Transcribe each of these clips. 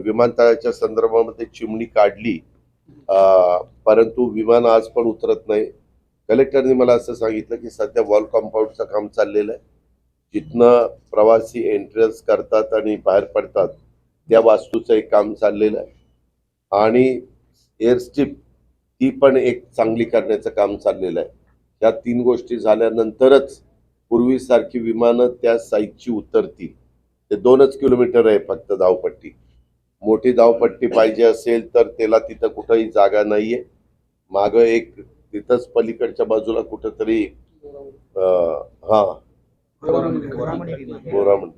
विमानतळाच्या संदर्भामध्ये चिमणी काढली. परंतु विमान आज पण उतरत नाही. कलेक्टरने मला असं सांगितलं की सध्या वॉल कॉम्पाऊंडचं काम चाललेलं आहे. जिथनं प्रवासी एंट्रन्स करतात आणि बाहेर पडतात त्या वास्तूचं एक काम चाललेलं आहे. आणि एअरस्ट्रीप ती पण एक चांगली करण्याचं काम चाललेलं आहे. या तीन गोष्टी झाल्यानंतरच पूर्वीसारखी विमानं त्या साईजची उतरतील. ते दोनच किलोमीटर आहे फक्त धावपट्टी. मोठी धावपट्टी पाहिजे असेल तर त्याला तिथं कुठंही जागा नाहीये. मागं एक तिथंच पलीकडच्या बाजूला कुठंतरी हा. बोरामण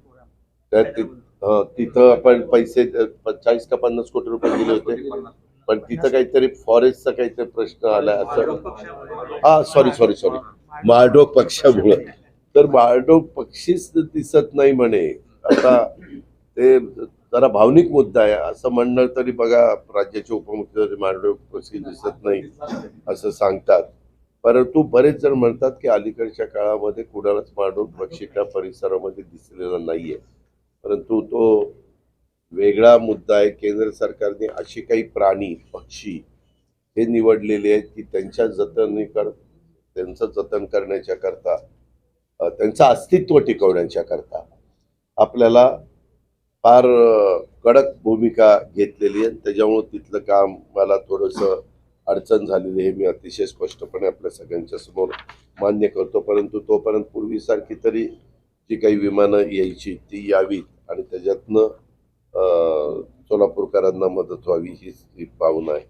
तिथं आपण पैसे चाळीस का पन्नास कोटी रुपये दिले होते. पण तिथं काहीतरी फॉरेस्टचा काहीतरी प्रश्न आला असं. हा सॉरी सॉरी सॉरी माळडोक पक्षामुळे तर माळडोक पक्षीच दिसत नाही म्हणे. आता ते जरा भावनिक मुद्दा आहे. असं म्हणणं तरी बघा राज्याचे उपमुख्यमंत्री माळडोक पक्षी दिसत नाही असं सांगतात. परंतु बरेच जण म्हणतात की अलीकडच्या काळामध्ये कुणालाच मांडून पक्षी त्या परिसरामध्ये दिसलेला नाहीये. परंतु तो वेगळा मुद्दा आहे. केंद्र सरकारने असे काही प्राणी पक्षी हे निवडलेले आहेत की त्यांच्या जतन कर त्यांचं जतन करण्याच्या करता त्यांचं अस्तित्व टिकवण्याच्या करता आपल्याला फार कडक भूमिका घेतलेली आहे. त्याच्यामुळं तिथलं काम मला थोडंसं अडचण झालेली आहे. मी अतिशय स्पष्टपणे आपल्या सगळ्यांच्या समोर मान्य करतो. परंतु तोपर्यंत पूर्वीसारखी तरी जी काही विमानं यायची ती यावीत आणि त्याच्यातनं सोलापूरकरांना मदत व्हावी हीच ही भावना आहे.